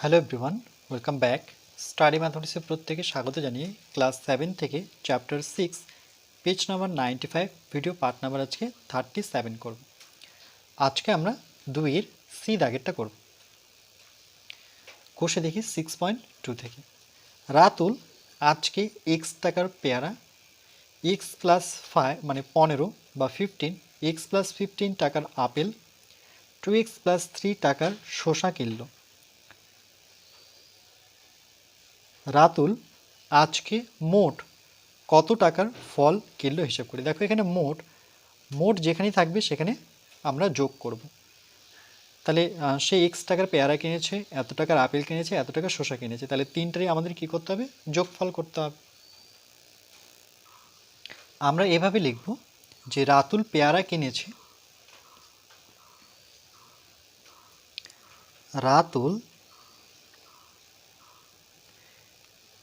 Hello everyone welcome back study ম্যাথমেটিক্সের প্রত্যেকে স্বাগত জানিয়ে ক্লাস সেভেন থেকে chapter six page number ninety five video part number আজকে thirty seven করব। আজকে আমরা দুইয়ের সি দাগেরটা করব। কোষে দেখি সিক্স পয়েন্ট টু থেকে। রাতুল আজকে এক্স টাকার পেয়ারা এক্স প্লাস ফাইভ মানে পনেরো বা ফিফটিন এক্স প্লাস ফিফটিন টাকার apple two x plus three টাকার শসা কিনলো। রাতুল, আজকে মোট কত টাকার ফল কিনলো হিসাব করি। দেখো এখানে মোট মোট যেখানেই থাকবে সেখানে আমরা যোগ করব। তাহলে সে এক্স টাকার পেয়ারা কিনেছে, এত টাকার আপেল কিনেছে, এত টাকার শসা কিনেছে। তাহলে তিনটারই আমাদের কি করতে হবে? যোগফল করতে হবে। আমরা এভাবে লিখব যে রাতুল পেয়ারা কিনেছে, রাতুল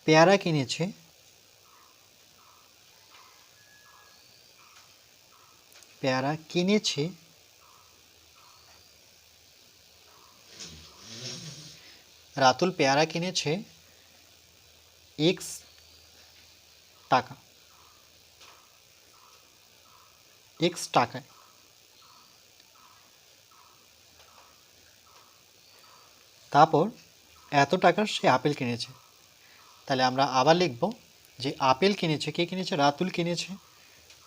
পেয়ারা কিনেছে। পেয়ারা কিনেছে। রাতুল পেয়ারা কিনেছে। এক্স টাকা। এক্স টাকায়। তারপর এত টাকার সে আপেল কিনেছে। তাহলে আমরা আবার লিখব যে আপেল কিনেছে, কে কিনেছে? রাতুল কিনেছে।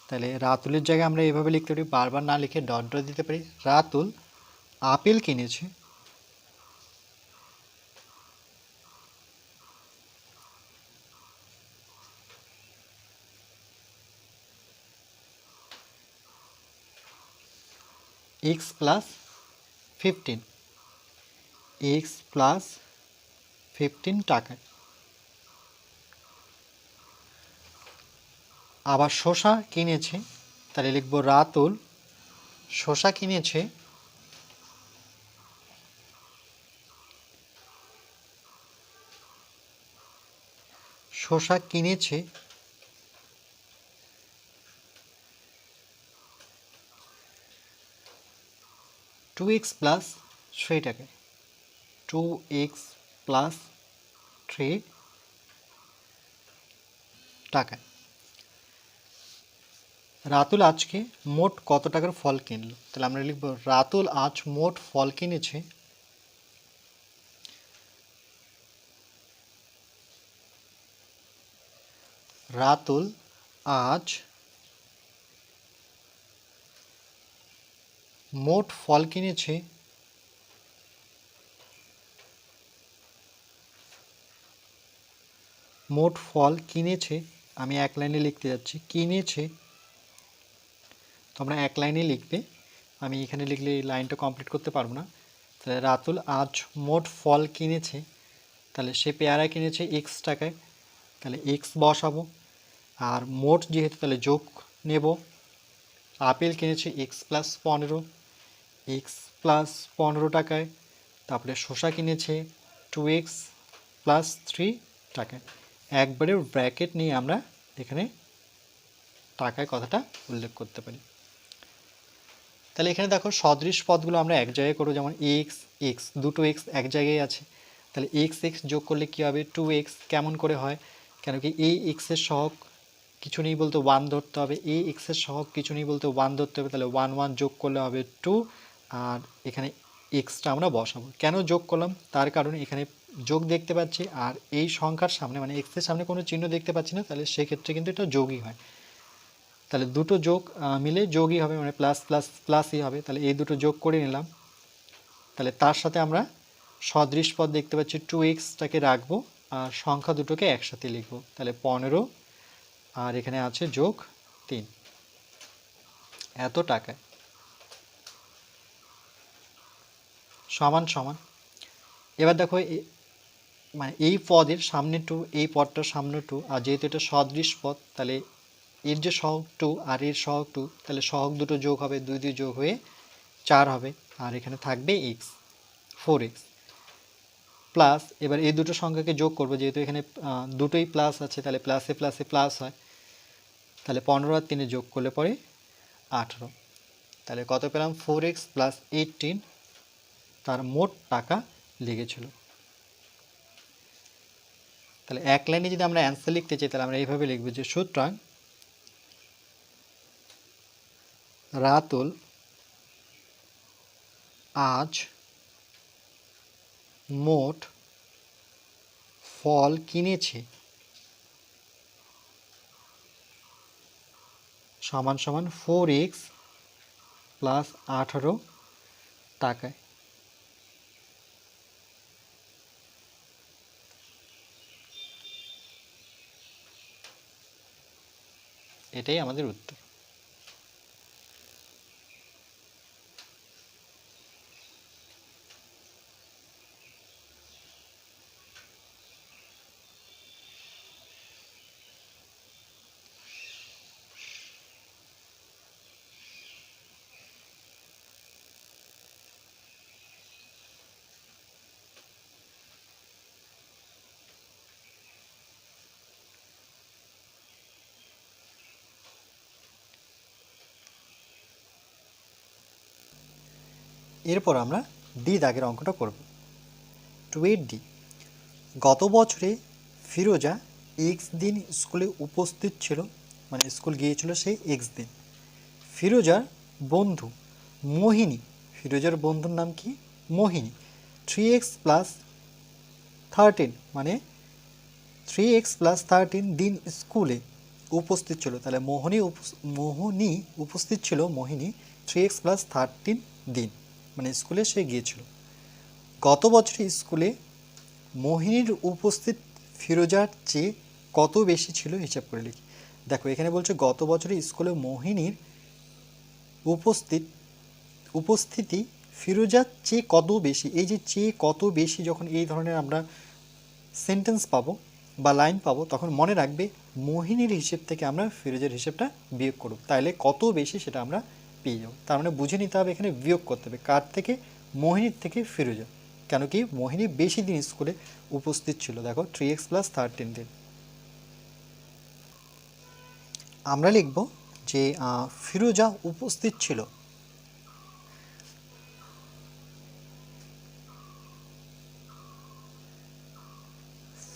তাহলে রাতুলের জায়গায় আমরা এভাবে লিখতে পারি, বারবার না লিখে ডট ডট দিতে পারি। রাতুল, আপেল কিনেছে। X plus fifteen. X plus fifteen টাকায় আবার শসা কিনেছে। তাহলে লিখব রাতুল। শসা কিনেছে। শসা কিনেছে। টু এক্স প্লাস থ্রি টাকায় টু এক্স প্লাস থ্রি টাকায়। রাতুল আজকে মোট কত টাকার ফল কিনলো? তাহলে আমরা লিখব, রাতুল আজ মোট ফল কিনেছে রাতুল আজ মোট ফল কিনেছে মোট ফল কিনেছে, আমি এক লাইনে লিখতে যাচ্ছি, কিনেছে তোমরা এক লাইনে লিখবে। আমি এখানে লিখলে এই লাইনটা কমপ্লিট করতে পারব না। তাহলে রাতুল, আজ মোট ফল কিনেছে। তাহলে সে পেয়ারা কিনেছে এক্স টাকায়। তাহলে এক্স বসাবো। আর মোট যেহেতু তাহলে যোগ নেব। আপেল কিনেছে এক্স প্লাস পনেরো। এক্স প্লাস পনেরো টাকায়। তারপরে শসা কিনেছে টু এক্স প্লাস থ্রি টাকায়। একবারে ব্র্যাকেট নিয়ে আমরা এখানে টাকায় কথাটা উল্লেখ করতে পারি। তাহলে এখানে দেখো সদৃশ পদগুলো আমরা এক জায়গায় করব, যেমন এক্স এক্স দুটো এক্স এক জায়গায় আছে। তাহলে এক্স এক্স যোগ করলে কী হবে? টু এক্স কেমন করে হয়? কেন কি এই এক্সের সহগ কিছু নেই বলতে ওয়ান ধরতে হবে। এই এক্সের সহগ কিছু নেই বলতে ওয়ান ধরতে হবে, তাহলে ওয়ান ওয়ান যোগ করলে হবে টু আর এখানে এক্সটা আমরা বসাবো। কেন যোগ করলাম? তার কারণ এখানে যোগ দেখতে পাচ্ছি, আর এই সংখ্যার সামনে মানে এক্সের সামনে কোনো চিহ্ন দেখতে পাচ্ছি না, তাহলে সেক্ষেত্রে কিন্তু এটা যোগই হয়। তাহলে দুটো যোগ মিলে যোগই হবে মানে প্লাস প্লাস প্লাসই হবে। তাহলে এই দুটো যোগ করে নিলাম। তাহলে তার সাথে আমরা সদৃশ পদ দেখতে পাচ্ছি টু এক্সটাকে রাখব আর সংখ্যা দুটোকে একসাথে লিখব। তাহলে পনেরো, আর এখানে আছে যোগ তিন। এত টাকায় সমান সমান। এবার দেখো মানে এই পদের সামনে টু এই পদটার সামনে টু আর যেহেতু এটা সদৃশ পদ, তাহলে এর যে সহগ টু আর এর সহগ টু, তাহলে সহগ দুটো যোগ হবে, দুই দুই যোগ হয়ে চার হবে, আর এখানে থাকবে এক্স ফোর এক্স প্লাস এবার এই দুটো সংখ্যাকে যোগ করব, যেহেতু এখানে দুটোই প্লাস আছে, তাহলে প্লাসে প্লাসে প্লাস হয়। তাহলে পনেরো আর তিনে যোগ করলে পরে আঠেরো। তাহলে কত পেলাম? ফোর এক্স প্লাস এইটিন তার মোট টাকা লেগেছিল। তাহলে এক লাইনে যদি আমরা অ্যান্সার লিখতে চাই, তাহলে আমরা এইভাবে লিখব যে সুতরাং রাতুল আজ মোট ফল কিনেছে? সমান সমান ফোর এক্স প্লাস আঠারো টাকায়। এটাই আমাদের উত্তর। এরপর আমরা ডি দাগের অঙ্কটা করব। টুয়েট ডি গত বছরে ফিরোজা এক্স দিন স্কুলে উপস্থিত ছিল মানে স্কুল গিয়েছিল সেই এক্স দিন। ফিরোজার বন্ধু মোহিনী, ফিরোজার বন্ধুর নাম কি? Mohini. Three x plus thirteen মানে থ্রি এক্স প্লাস থার্টিন দিন স্কুলে উপস্থিত ছিল। তাহলে মোহনী মোহনী উপস্থিত ছিল, Mohini three x plus thirteen দিন। মানে স্কুলে সে গিয়েছিল। গত বছর স্কুলে মোহিনীর উপস্থিত ফিরোজার চেয়ে কত বেশি ছিল হিসাব করে লিখি। দেখো, এখানে বলছে গত বছরে স্কুলে মোহিনীর উপস্থিত, উপস্থিতি ফিরোজার চেয়ে কত বেশি? এই যে চেয়ে কত বেশি যখন এই ধরনের আমরা সেন্টেন্স পাবো বা লাইন পাবো, তখন মনে রাখবে মোহিনীর হিসেব থেকে আমরা ফিরোজের হিসেবটা বিয়োগ করব। তাহলে কত বেশি সেটা আমরা পেয়ে। যাব তার মানে বুঝে নিতে হবে এখানে বিয়োগ করতে হবে। কার থেকে? মোহিনীর থেকে ফিরোজা। কেন কি? মোহিনী বেশি দিন স্কুলে উপস্থিত ছিল। দেখো থ্রি এক্স প্লাস থার্টিন দিন আমরা লিখব যে ফিরোজা উপস্থিত ছিল।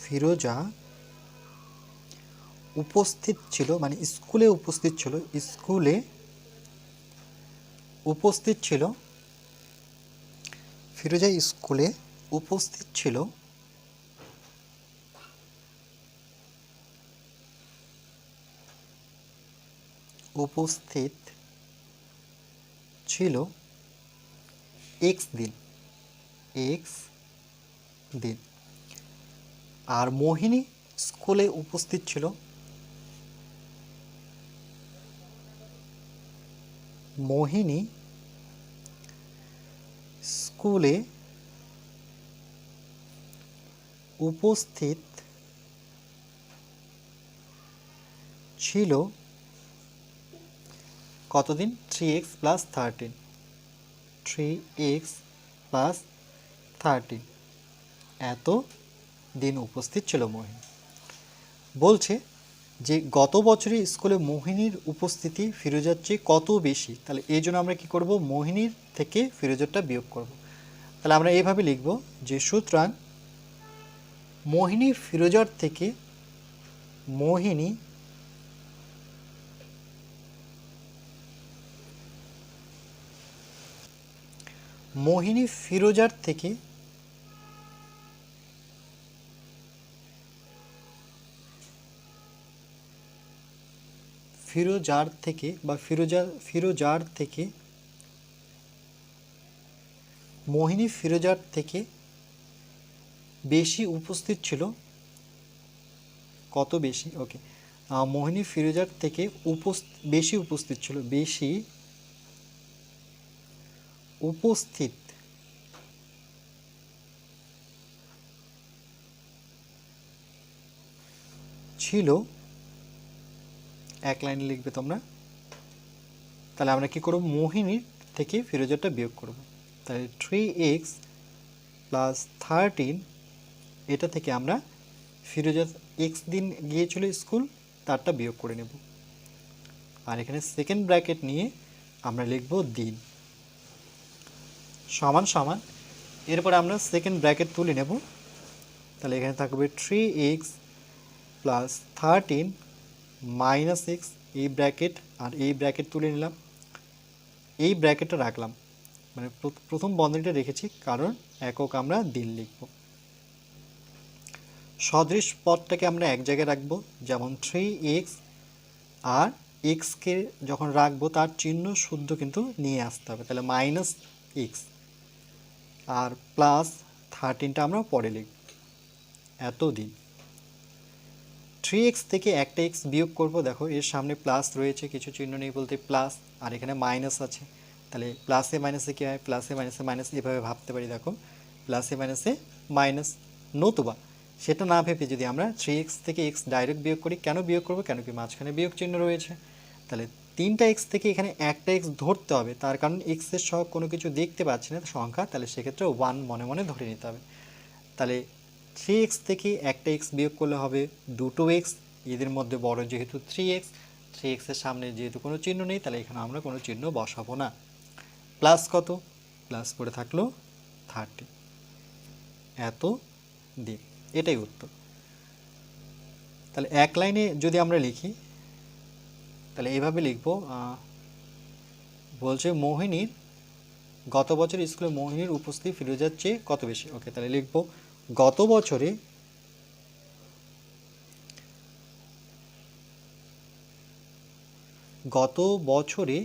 ফিরোজা উপস্থিত ছিল মানে স্কুলে উপস্থিত ছিল। স্কুলে উপস্থিত ছিল, ফিরোজা স্কুলে উপস্থিত ছিল। উপস্থিত ছিল এক্স দিন এক্স দিন। আর মোহিনী স্কুলে উপস্থিত ছিল মোহিনী স্কুলে উপস্থিত ছিল কতদিন? Three x plus thirteen three x plus thirteen এত দিন উপস্থিত ছিল মোহিনী। বলছে যে গত বছরে স্কুলে মোহিনীর উপস্থিতি ফিরোজার চেয়ে কত বেশি, তাহলে এই জন্য আমরা কি করব? মোহিনীর থেকে ফিরোজারটা বিয়োগ করব। তাহলে আমরা এইভাবে লিখব যে সুতরাং মোহিনী ফিরোজার থেকে মোহিনী মোহিনী ফিরোজার থেকে ফিরোজার থেকে বা ফিরোজা, ফিরোজার থেকে, মোহিনী ফিরোজার থেকে বেশি উপস্থিত ছিল। কত বেশি? ওকে মোহিনী ফিরোজার থেকে বেশি উপস্থিত ছিল, বেশি উপস্থিত। ছিল এক লাইনে লিখবে তোমরা। তাহলে আমরা কি করব? মোহিনীর থেকে ফিরোজারটা বিয়োগ করব। তাহলে থ্রি এক্স প্লাস থার্টিন এটা থেকে আমরা ফিরোজা এক্স দিন গিয়েছিল স্কুল, তারটা বিয়োগ করে নেব। আর এখানে সেকেন্ড ব্র্যাকেট নিয়ে আমরা লিখব দিন। সমান সমান। এরপর আমরা সেকেন্ড ব্র্যাকেট তুলে নেব। তাহলে এখানে থাকবে three x plus thirteen minus x এই ব্র্যাকেট আর এই ব্র্যাকেট তুলে নিলাম। এই ব্র্যাকেটটা রাখলাম। মানে প্র- প্রথম বন্ধনীটা রেখেছি, কারণ একক আমরা দিন লিখব। সদৃশ পদটাকে আমরা এক জায়গায় রাখব, যেমন থ্রি এক্স আর এক্সকে যখন রাখব, তার চিহ্ন শুদ্ধ কিন্তু নিয়ে আসতে হবে। তাহলে মাইনাস এক্স আর প্লাস থার্টিনটা আমরা পরে লিখব। এত দিন থ্রি এক্স থেকে একটা এক্স বিয়োগ করব, দেখো, এর সামনে প্লাস রয়েছে, কিছু চিহ্ন নেই বলতে প্লাস আর এখানে মাইনাস আছে। তাহলে প্লাসে মাইনাসে কী হয়? প্লাসে মাইনাসে মাইনাস এভাবে ভাবতে পারি, দেখো। প্লাসে মাইনাসে মাইনাস নতুবা। সেটা না ভেবে যদি আমরা থ্রি এক্স থেকে এক্স ডাইরেক্ট বিয়োগ করি, কেন বিয়োগ করব? কেন কি মাঝখানে বিয়োগ চিহ্ন রয়েছে? তাহলে তিনটা এক্স থেকে এখানে একটা এক্স ধরতে হবে, তার কারণ এক্সের সহ কোনো কিছু দেখতে পাচ্ছি না, সংখ্যা, তাহলে সেক্ষেত্রে ওয়ান মনে মনে ধরে নিতে হবে। তাহলে থ্রি এক্স থেকে একটা এক্স বিয়োগ করলে হবে দুটো এক্স এদের মধ্যে বড় যেহেতু থ্রি এক্স থ্রি এক্সের সামনে যেহেতু কোনো চিহ্ন নেই, তাহলে এখানে আমরা কোনো চিহ্ন বসাবো না। প্লাস কত? প্লাস করে থাকল থার্টি এত দিন এটাই উত্তর। তাহলে এক লাইনে যদি আমরা লিখি, তাহলে এইভাবে লিখব বলছে মোহিনীর, গত বছর স্কুলে মোহিনীর উপস্থিতি ফিরোজার চেয়ে কত বেশি? ওকে তাহলে লিখব গত বছরে গত বছরে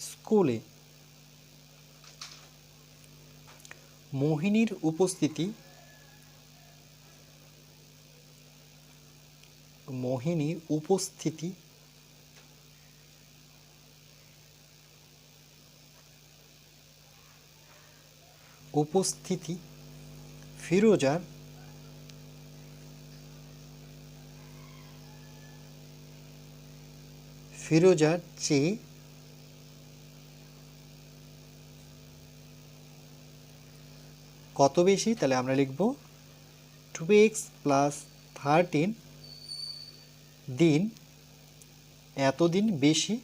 স্কুলে মোহিনীর উপস্থিতি মোহিনীর উপস্থিতি উপস্থিতি ফিরোজার ফিরোজার চেয়ে কত বেশি? তাহলে আমরা লিখব টু এক্স প্লাস থার্টিন দিন, এতদিন বেশি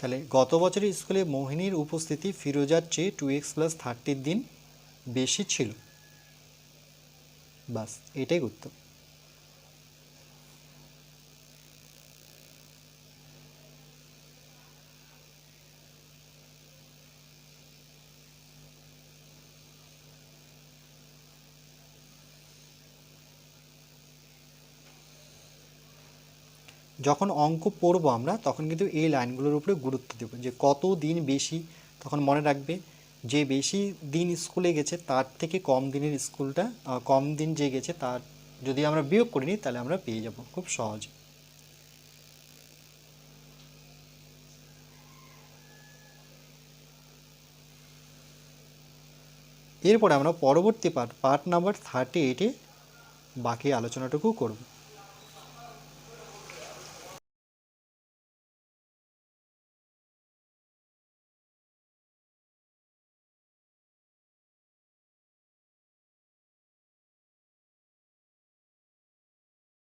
তাহলে গত বছরের স্কুলে মোহিনীর উপস্থিতি ফিরোজার চেয়ে টু এক্স প্লাস থার্টির দিন বেশি ছিল। বাস, এটাই উত্তর। যখন অঙ্ক পড়ব আমরা, তখন কিন্তু এই লাইনগুলোর উপরে গুরুত্ব দেবো। যে কত দিন বেশি, তখন মনে রাখবে, যে বেশি দিন স্কুলে গেছে, তার থেকে কম দিনের স্কুলটা কম দিন যে গেছে, তার যদি আমরা বিয়োগ করে নিই, তাহলে আমরা পেয়ে যাব খুব সহজে। এরপরে আমরা পরবর্তী পার্ট পার্ট নাম্বার থার্টি এইটে বাকি আলোচনাটুকু করব।